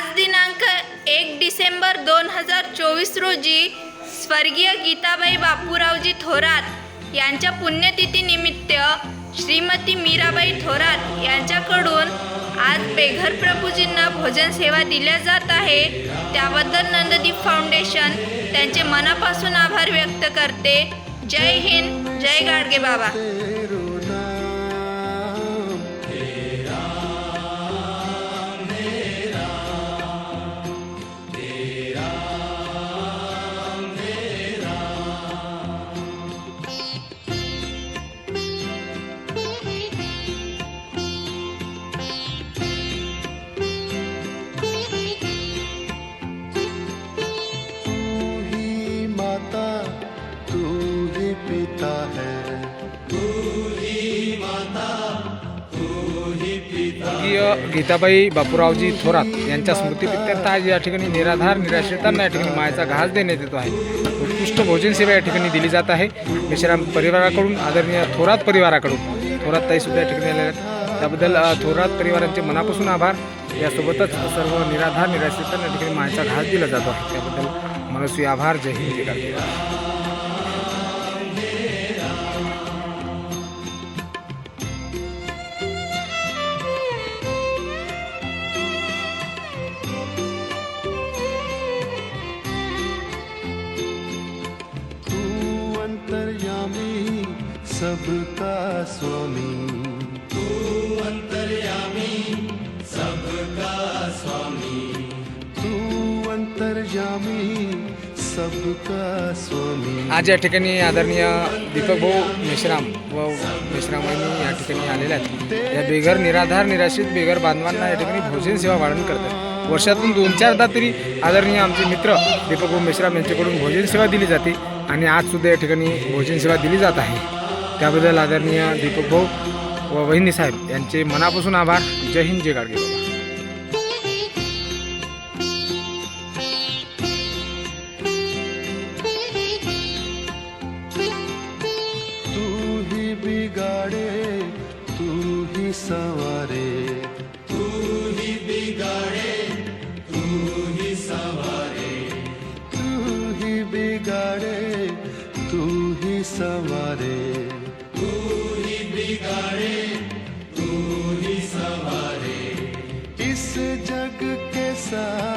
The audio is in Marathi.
आज दिनांक एक डिसेंबर दोन हजार चोवीस रोजी स्वर्गीय गीताबाई बापूरावजी थोरात यांच्या पुण्यतिथीनिमित्त श्रीमती मीराबाई थोरात यांच्याकडून आज बेघर प्रभूजींना भोजन सेवा दिल्या जात आहे. त्याबद्दल नंददीप फाउंडेशन त्यांचे मनापासून आभार व्यक्त करते. जय हिंद जय गाडगे बाबा. स्वर्गीय गीताबाई बापूरावजी थोरात यांच्या स्मृतीप्रित्यर्थ आज या ठिकाणी निराधार निराश्रितांना या ठिकाणी मायाचा घास देण्यात येतो आहे. उत्कृष्ट भोजन सेवा या ठिकाणी दिली जात आहे. विश्राम परिवाराकडून आदरणीय थोरात परिवाराकडून. थोरात ताईसुद्धा या ठिकाणी आलेल्या आहेत. त्याबद्दल थोरात परिवारांचे मनापासून आभार. यासोबतच सर्व निराधार निराश्रितांना या ठिकाणी मायाचा घास दिला जातो आहे. त्याबद्दल मनस्वी आभार. जय हिंद जय अंतर्यामी सबका स्वामी। तू अंतर्यामी सबका स्वामी। तू अंतर्यामी सबका स्वामी। आज या ठिकाणी आदरणीय दीपक भाऊ मेश्राम व मेश्राम वहिनी या ठिकाणी आलेल्या आहेत. या बेघर निराधार निराश्रित बेघर बांधवांना या ठिकाणी भोजन सेवा वाढण करतात. वर्षातून दोन चारदा तरी आदरणीय आमचे मित्र दीपक भाऊ मेश्राम यांच्याकडून भोजन सेवा दिली जाते. आणि आजसुद्धा या ठिकाणी भोजन सेवा दिली जात आहे. त्याबद्दल आदरणीय दीपक भाऊ व वहिनी साहेब यांचे मनापासून आभार. जय हिंद जय गाडगे बाबा. तू ही बिगाड़े तू ही सवारे. बिगाड़े तू ही संवारे। तू ही बिगाड़े तू ही संवारे इस जग के सारे